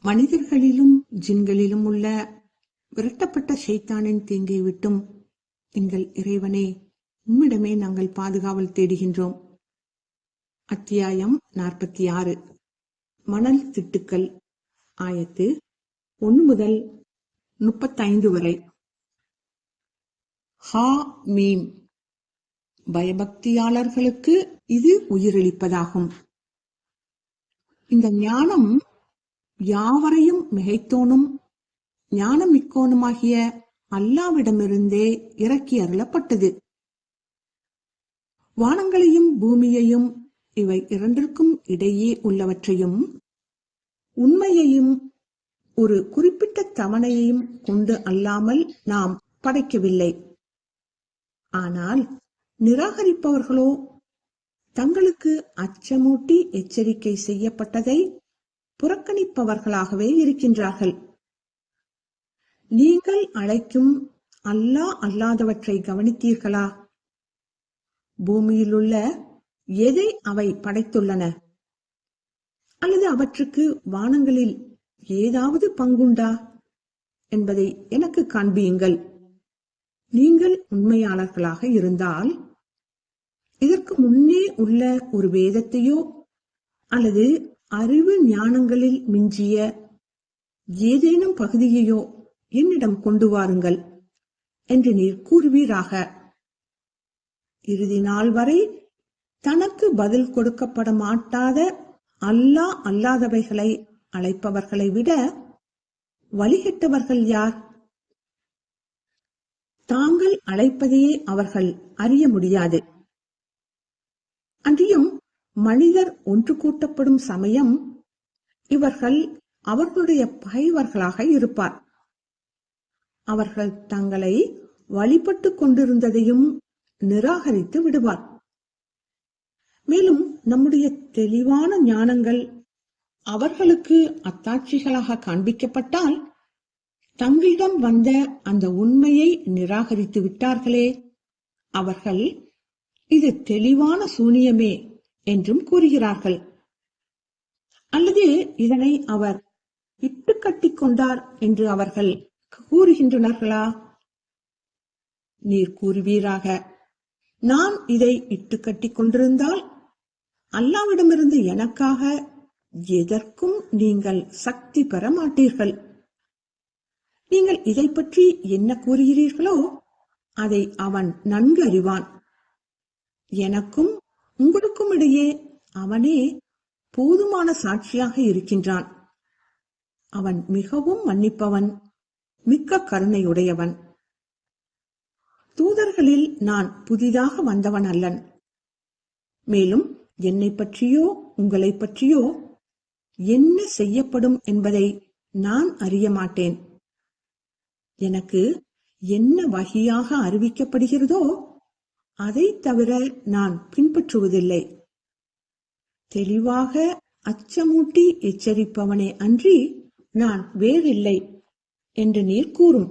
மனிதர்களிலும் ஜின்களிலும் உள்ள விரட்டப்பட்ட ஷைத்தானின் தீங்கை விட்டும் எங்கள் இறைவனே உம்மிடமே நாங்கள் பாதுகாவல் தேடுகின்றோம். அத்தியாயம் நாற்பத்தி ஆறு. மணல் திட்டுக்கள் ஆயத்து ஒன்று முதல் முப்பத்தைந்து வரை. ஹா மீம். பயபக்தியாளர்களுக்கு இது உயிரளிப்பதாகும். இந்த ஞானம் யாவரையும் மிகைத்தோனும் ஞானமிக்கோனுமாகிய அல்லாவிடமிருந்தே இறக்கி அருளப்பட்டது. வானங்களையும் பூமியையும் இவை இரண்டிற்கும் இடையே உள்ளவற்றையும் உண்மையையும் ஒரு குறிப்பிட்ட தவணையையும் கொண்டு அல்லாமல் நாம் படைக்கவில்லை. ஆனால் நிராகரிப்பவர்களோ தங்களுக்கு அச்சமூட்டி எச்சரிக்கை செய்யப்பட்டதை புறக்கணிப்பவர்களாகவே இருக்கின்றார்கள். நீங்கள் அழைக்கும் அல்லாஹ் அல்லாதவற்றை கவனித்தீர்களா? பூமியிலுள்ள எதை அவை படைத்துள்ளன? அல்லது அவற்றுக்கு வானங்களில் ஏதாவது பங்குண்டா? என்பதை எனக்கு காண்பியுங்கள். நீங்கள் உண்மையாளர்களாக இருந்தால் இதற்கு முன்னே உள்ள ஒரு வேதத்தையோ அல்லது அறிவு ஞானங்களில் மிஞ்சிய ஏதேனும் பகுதியையோ என்னிடம் கொண்டு வாருங்கள் என்று நீர் கூறுவீராக. இறுதி நாள் வரை தனக்கு பதில் கொடுக்கப்பட மாட்டாத அல்லா அல்லாதவைகளை அழைப்பவர்களை விட வழிகட்டவர்கள் யார்? தாங்கள் அழைப்பதையே அவர்கள் அறிய முடியாது. அன்றியும் மனிதர் ஒன்று கூட்டப்படும் சமயம் இவர்கள் அவர்களுடைய பகைவர்களாக இருப்பார். அவர்கள் தங்களை வழிபட்டு கொண்டிருந்ததையும் நிராகரித்து விடுவார். மேலும் நம்முடைய தெளிவான ஞானங்கள் அவர்களுக்கு அத்தாட்சிகளாக காண்பிக்கப்பட்டால் தங்களிடம் வந்த அந்த உண்மையை நிராகரித்து விட்டார்களே. அவர்கள் இது தெளிவான சூனியமே. என்றும் கூறுகிறார்கள். அல்லது இதனை அவர் இட்டு கட்டிக் கொண்டார் என்று அவர்கள் கூறுகின்றனர்களா? நீர் கூறுவீராக. நான் இதை இட்டு கட்டி கொண்டிருந்தால் அல்லாவிடமிருந்து எனக்காக எதற்கும் நீங்கள் சக்தி பெற மாட்டீர்கள். நீங்கள் இதை பற்றி என்ன கூறுகிறீர்களோ அதை அவன் நன்கு அறிவான் எனக்கும் உங்களுக்கும் இடையே அவனே போதுமான சாட்சியாக இருக்கின்றான். அவன் மிகவும் மன்னிப்பவன் மிக்க கருணையுடையவன். தூதர்களில் நான் புதிதாக வந்தவன் அல்லன். மேலும் என்னை பற்றியோ உங்களை பற்றியோ என்ன செய்யப்படும் என்பதை நான் அறிய மாட்டேன். எனக்கு என்ன வகையாக அறிவிக்கப்படுகிறதோ அதை தவிர நான் பின்பற்றுவதில்லை. தெளிவாக அச்சமூட்டி எச்சரிப்பவனே அன்றி நான் வேறில்லை என்று நீர் கூறும்.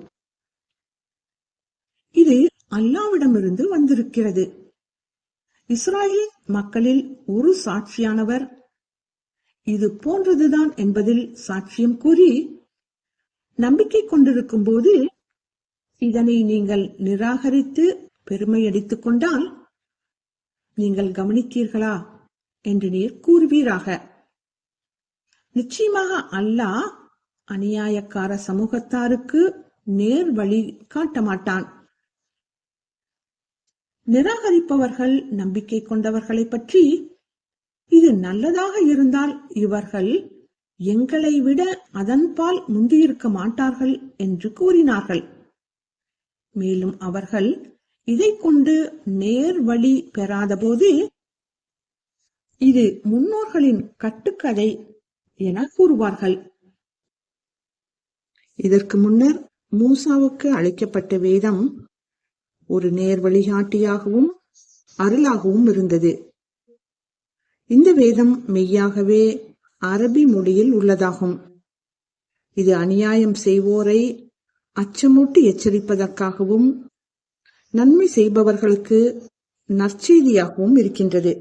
இது அல்லாவிடமிருந்து வந்திருக்கிறது. இஸ்ராயல் மக்களில் ஒரு சாட்சியானவர். இது போன்றதுதான் என்பதில் சாட்சியம் கூறி நம்பிக்கை கொண்டிருக்கும் போது இதனை நீங்கள் நிராகரித்து பெருமையடித்துக் கொண்டால் நீங்கள் கவனித்தீர்களா என்று நீர் கூறுவீராக. நிச்சயமாக அல்லாஹ் அநியாயக்கார சமூகத்தாருக்கு நேர் வழி காட்ட மாட்டான். நிராகரிப்பவர்கள் நம்பிக்கை கொண்டவர்களை பற்றி இது நல்லதாக இருந்தால் இவர்கள் எங்களை விட அதன்பால் முந்தியிருக்க மாட்டார்கள் என்று கூறினார்கள். மேலும் அவர்கள் இதை கொண்டு நேர் வழி பெறாதபோது இது முன்னோர்களின் கட்டுக்கதை என கூறுவார்கள். இதற்கு முன்னர் மூசாவுக்கு அளிக்கப்பட்ட வேதம் ஒரு நேர் வழிகாட்டியாகவும் அருளாகவும் இருந்தது. இந்த வேதம் மெய்யாகவே அரபி மொழியில் உள்ளதாகும். இது அநியாயம் செய்வோரை அச்சமூட்டி எச்சரிப்பதற்காகவும் நன்மை செய்பவர்களுக்கு நற்செய்தியாகவும் இருக்கின்றது.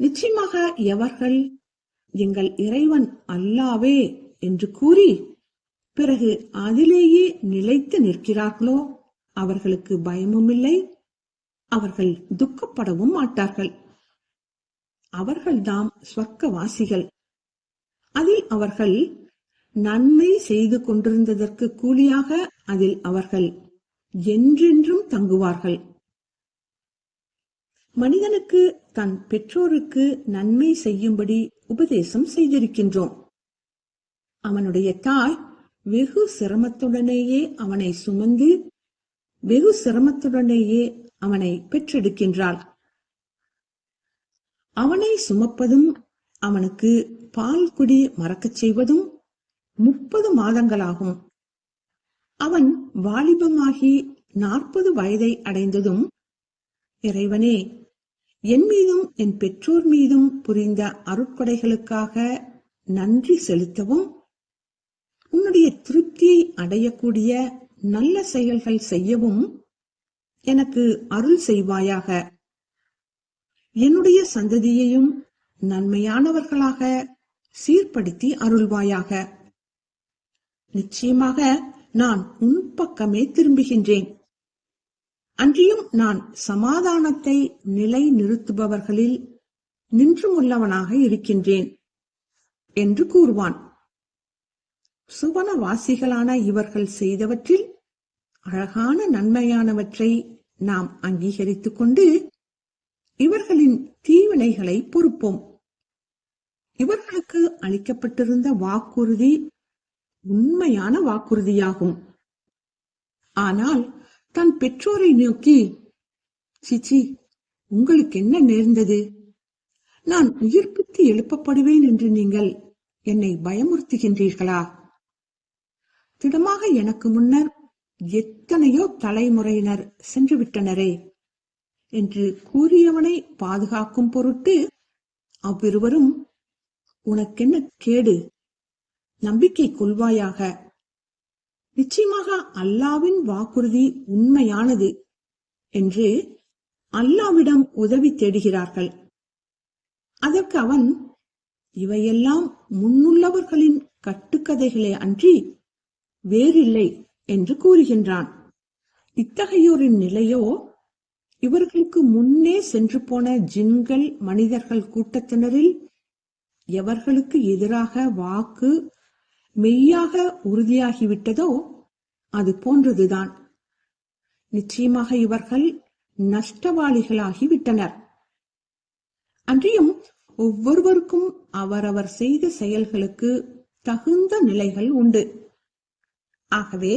நிச்சயமாக எவர்கள் எங்கள் இறைவன் அல்லாவே என்று கூறி பிறகு அதிலேயே நிலைத்து நிற்கிறார்களோ? அவர்களுக்கு பயமும் இல்லை அவர்கள் துக்கப்படவும் மாட்டார்கள். அவர்கள்தாம் சொர்க்கவாசிகள் அதில் அவர்கள் நன்மை செய்து கொண்டிருந்ததற்கு கூலியாக அதில் அவர்கள் என்றென்றும் தங்குவார்கள். மனிதனுக்கு தன் பெற்றோருக்கு நன்மை செய்யும்படி உபதேசம் செய்திருக்கின்றோம். அவனுடைய தாய் வெகு சிரமத்துடனேயே அவனை சுமந்து வெகு சிரமத்துடனேயே அவனை பெற்றெடுக்கின்றாள். அவனை சுமப்பதும் அவனுக்கு பால் குடி மறக்கச் செய்வதும் முப்பது மாதங்களாகும். அவன் வாலிபமாகி நாற்பது வயதை அடைந்ததும் இறைவனே என் மீதும் என் பெற்றோர் மீதும் புரிந்த அருட்கொடைகளுக்காக நன்றி செலுத்தவும் உன்னுடைய திருப்தியை அடையக்கூடிய நல்ல செயல்கள் செய்யவும் எனக்கு அருள் செய்வாயாக. என்னுடைய சந்ததியையும் நன்மையானவர்களாக சீர்படுத்தி அருள்வாயாக. நிச்சயமாக நான் உன் பக்கமே திரும்புகின்றேன். அன்றியும் நான் சமாதானத்தை நிலை நிறுத்துபவர்களில் நின்றுமுள்ளவனாக இருக்கின்றேன் என்று கூறுவான். சுவனவாசிகளான இவர்கள் செய்தவற்றில் அழகான நன்மையானவற்றை நாம் அங்கீகரித்துக் கொண்டு இவர்களின் தீவினைகளை பொறுப்போம். இவர்களுக்கு அளிக்கப்பட்டிருந்த வாக்குறுதி உண்மையான வாக்குறுதியாகும். ஆனால் தன் பெற்றோரை நோக்கி சிச்சி உங்களுக்கு என்ன நேர்ந்தது? நான் உயிர்ப்பித்து எழுப்பப்படுவேன் என்று நீங்கள் என்னை பயமுறுத்துகின்றீர்களா? திடமாக எனக்கு முன்னர் எத்தனையோ தலைமுறையினர் சென்று விட்டனரே என்று கூறியவனை பாதுகாக்கும் பொருட்டு அவ்விருவரும் உனக்கென்ன கேடு? நம்பிக்கை கொள்வாயாக. நிச்சயமாக அல்லாவின் வாக்குறுதி உண்மையானது என்று அல்லாவிடம் உதவி தேடுகிறார்கள். அதற்கு அவன் இவையெல்லாம் முன்னுள்ளவர்களின் கட்டுக்கதைகளே அன்றி வேறில்லை என்று கூறுகின்றான். இத்தகையோரின் நிலையோ இவர்களுக்கு முன்னே சென்று போன ஜின்கள் மனிதர்கள் கூட்டத்தினரில் எவர்களுக்கு எதிராக வாக்கு மெய்யாக உறுதியாகிவிட்டதோ அது போன்றதுதான். நிச்சயமாக இவர்கள் நஷ்டவாளிகளாகிவிட்டனர். அன்றியும் ஒவ்வொருவருக்கும் அவரவர் செய்த செயல்களுக்கு தகுந்த நிலைகள் உண்டு. ஆகவே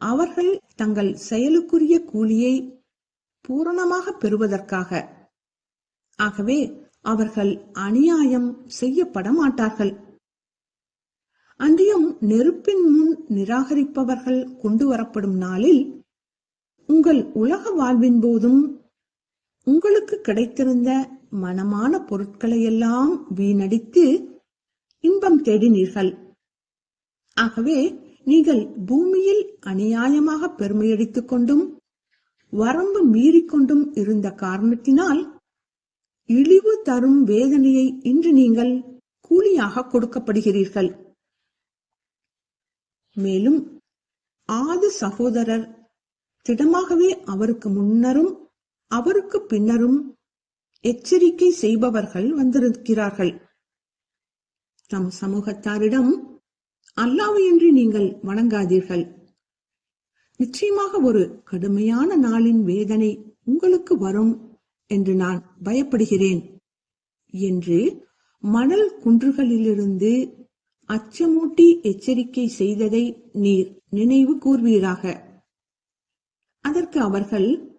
அவர்கள் தங்கள் செயலுக்குரிய கூலியை பூரணமாக பெறுவதற்காக. ஆகவே அவர்கள் அநியாயம் செய்யப்பட மாட்டார்கள் அன்றியும் நெருப்பின் முன் நிராகரிப்பவர்கள் கொண்டு வரப்படும் நாளில் உங்கள் உலக வாழ்வின் போதும் உங்களுக்கு கிடைத்திருந்த மனமான பொருட்களை எல்லாம் வீணடித்து இன்பம் தேடினீர்கள். ஆகவே நீங்கள் பூமியில் அநியாயமாக பெருமையடித்துக் கொண்டும் வரம்பு மீறிக்கொண்டும் இருந்த காரணத்தினால் இழிவு தரும் வேதனையை இன்று நீங்கள் கூலியாக கொடுக்கப்படுகிறீர்கள். மேலும் ஆது சகோதரர் திடமாகவே அவருக்கு முன்னரும் அவருக்கு பின்னரும் எச்சரிக்கை செய்பவர்கள் வந்திருக்கிறார்கள். தம் சமூகத்தாரிடம் அல்லாவையின்றி நீங்கள் வணங்காதீர்கள். நிச்சயமாக ஒரு கடுமையான நாளின் வேதனை உங்களுக்கு வரும் என்று நான் பயப்படுகிறேன். என்று மணல் குன்றுகளிலிருந்து அச்சமூட்டி எச்சரிக்கை செய்ததை நீர் நினைவு கூர்வீராக. அதற்கு அவர்கள்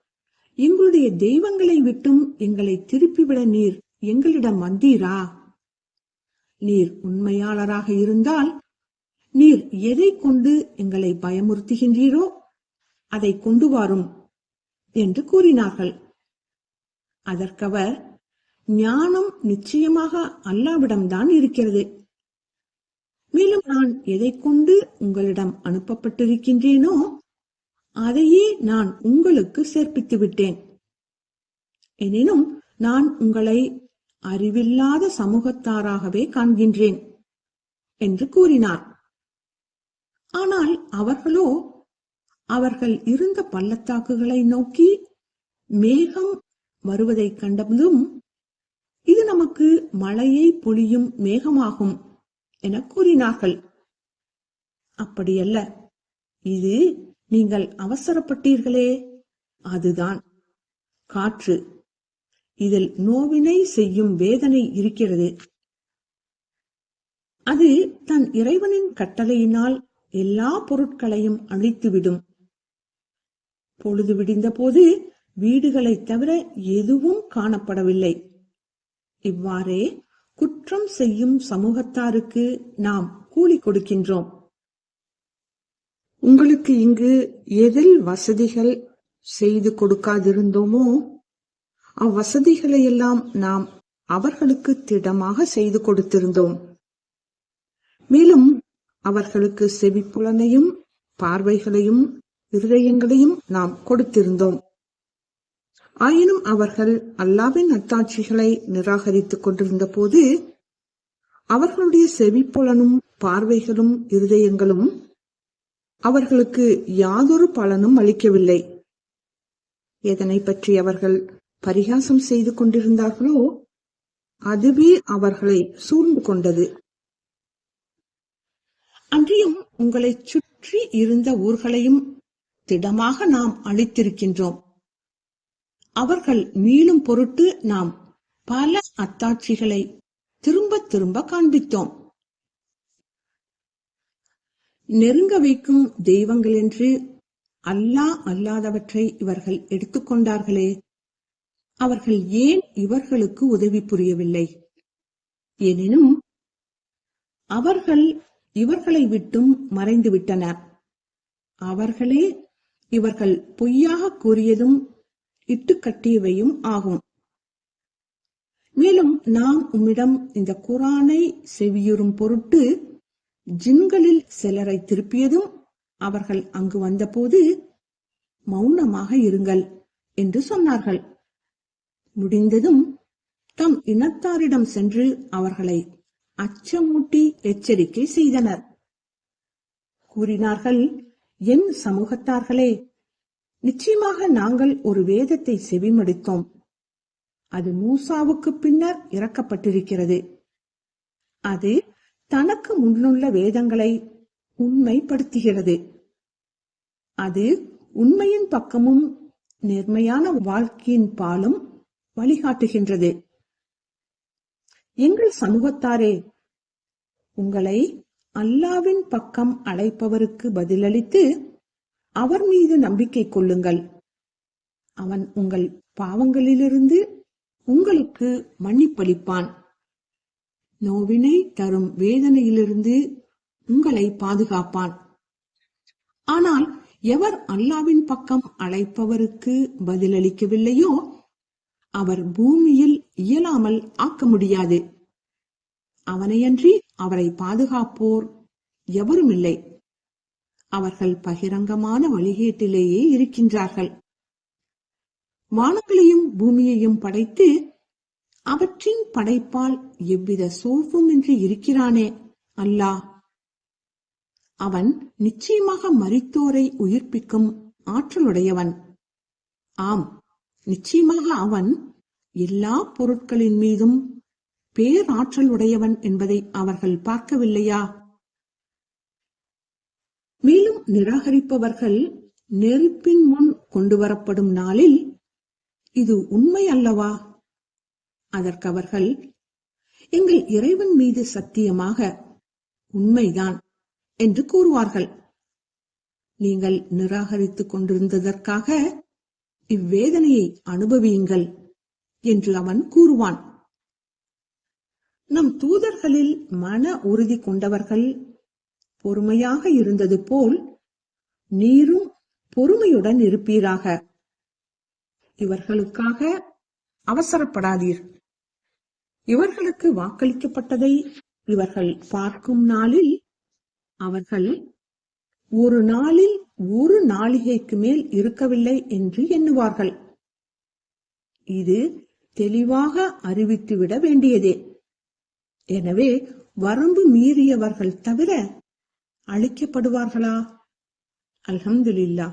எங்களுடைய தெய்வங்களை விட்டும் எங்களை திருப்பிவிட நீர் எங்களிடம் வந்தீரா? நீர் உண்மையாளராக இருந்தால் நீர் எதை கொண்டு எங்களை பயமுறுத்துகின்றீரோ அதை கொண்டு வாரும் என்று கூறினார்கள். அதற்கவர் ஞானம் நிச்சயமாக அல்லாவிடம்தான் இருக்கிறது. மேலும் நான் எதை கொண்டு உங்களிடம் அனுப்பப்பட்டிருக்கின்றேனோ அதையே நான் உங்களுக்கு சேர்ப்பித்து விட்டேன். எனினும் நான் உங்களை அறிவில்லாத சமூகத்தாராகவே காண்கின்றேன் என்று கூறினார். ஆனால் அவர்களோ அவர்கள் இருந்த பள்ளத்தாக்குகளை நோக்கி மேகம் வருவதைக் கண்டதும் இது நமக்கு மழையை பொழியும் மேகமாகும். என கூறினார்கள். அப்படியல்ல. இது நீங்கள் அவசரப்பட்டீர்களே. அதுதான். காற்று. இதில் நோவினை செய்யும் வேதனை இருக்கிறது. அது தன் இறைவனின் கட்டளையினால் எல்லா பொருட்களையும் அழித்துவிடும். பொழுது விடிந்தபோது வீடுகளைத் தவிர எதுவும் காணப்படவில்லை. இவ்வாறே குற்றம் செய்யும் சமூகத்தாருக்கு நாம் கூலி கொடுக்கின்றோம். உங்களுக்கு இங்கு எதில் வசதிகள் செய்து கொடுக்காதிருந்தோமோ அவ்வசதிகளை எல்லாம் நாம் அவர்களுக்கு திடமாக செய்து கொடுத்திருந்தோம். மேலும் அவர்களுக்கு செவிப்புலனையும் பார்வைகளையும் இருதயங்களையும் நாம் கொடுத்திருந்தோம். ஆயினும் அவர்கள் அல்லாவின் அத்தாட்சிகளை நிராகரித்துக் கொண்டிருந்த போது அவர்களுடைய செவிப்புலனும் பார்வைகளும் இருதயங்களும் அவர்களுக்கு யாதொரு பலனும் அளிக்கவில்லை. எதனை பற்றி அவர்கள் பரிகாசம் செய்து கொண்டிருந்தார்களோ அதுவே அவர்களை சூழ்ந்து கொண்டது. அன்றியும் உங்களை சுற்றி இருந்த ஊர்களையும் திடமாக நாம் அழித்திருக்கின்றோம். அவர்கள் மீளும் பொருட்டு நாம் பல அத்தாட்சிகளை திரும்ப திரும்ப காண்பித்தோம். நெருங்க வைக்கும் தெய்வங்கள் என்று அல்லாஹ் அல்லாதவற்றை இவர்கள் எடுத்துக்கொண்டார்களே அவர்கள் ஏன் இவர்களுக்கு உதவி புரியவில்லை? எனினும் அவர்கள் இவர்களை விட்டும் மறைந்து விட்டனர் அவர்களே இவர்கள் பொய்யாக கூறியதும் இட்டுக்கட்டியவையும் ஆகும். மேலும் நாம் உம்மிடம் இந்த குரானை செவியுறும் பொருட்டு ஜின்களில் சிலரை திருப்பியதும் அவர்கள் அங்கு வந்தபோது மௌனமாக இருங்கள் என்று சொன்னார்கள். முடிந்ததும் தம் இனத்தாரிடம் சென்று அவர்களை அச்சமூட்டி எச்சரிக்கை செய்தனர். கூறினார்கள் என் சமூகத்தார்களே நிச்சயமாக நாங்கள் ஒரு வேதத்தை செவிமடித்தோம். அது மூசாவுக்கு பின்னர் இறக்கப்பட்டிருக்கிறது. அது தனக்கு முன்னுள்ள வேதங்களை உண்மைப்படுத்துகிறது. அது உண்மையின் பக்கமும் நேர்மையான வாழ்க்கையின் பாலும் வழிகாட்டுகின்றது. எங்கள் சமூகத்தாரே உங்களை அல்லாவின் பக்கம் அழைப்பவருக்கு பதிலளித்து அவர் மீது நம்பிக்கை கொள்ளுங்கள். அவன் உங்கள் பாவங்களிலிருந்து உங்களுக்கு மன்னிப்பளிப்பான். நோவினை தரும் வேதனையிலிருந்து உங்களை பாதுகாப்பான். ஆனால் எவர் அல்லாவின் பக்கம் அழைப்பவருக்கு பதிலளிக்கவில்லையோ அவர் பூமியில் இயலாமல் ஆக்க முடியாது. அவனையன்றி அவரை பாதுகாப்போர் எவரும் இல்லை அவர்கள் பகிரங்கமான வழிகேட்டிலேயே இருக்கின்றார்கள். வானங்களையும் பூமியையும் படைத்து அவற்றின் படைப்பால் எவ்வித சோர்வுமின்றி இருக்கிறானே? அல்லாஹ் அவன் நிச்சயமாக மறித்தோரை உயிர்ப்பிக்கும் ஆற்றலுடையவன். ஆம் நிச்சயமாக அவன் எல்லா பொருட்களின் மீதும் பேராற்றல் உடையவன் என்பதை அவர்கள் பார்க்கவில்லையா? மேலும் நிராகரிப்பவர்கள் நெருப்பின் முன் கொண்டு வரப்படும் நாளில் இது உண்மை அல்லவா? அதற்கு அவர்கள் எங்கள் இறைவன் மீது சத்தியமாக உண்மைதான் என்று கூறுவார்கள். நீங்கள் நிராகரித்துக் கொண்டிருந்ததற்காக இவ்வேதனையை அனுபவியுங்கள் என்று அவன் கூறுவான். நம் தூதர்களில் மன உறுதி கொண்டவர்கள் பொறுமையாக இருந்தது போல் நீரும் பொறுமையுடன் இருப்பீராக. இவர்களுக்காக அவசரப்படாதீர். இவர்களுக்கு வாக்களிக்கப்பட்டதை இவர்கள் பார்க்கும் நாளில் அவர்கள் ஒரு நாளில் ஒரு நாளிகைக்கு மேல் இருக்கவில்லை என்று எண்ணுவார்கள். இது தெளிவாக அறிவித்துவிட வேண்டியதே. எனவே வரம்பு மீறியவர்கள் தவிர அழிக்கப்படுவார்களா? அல்ஹம்துலில்லா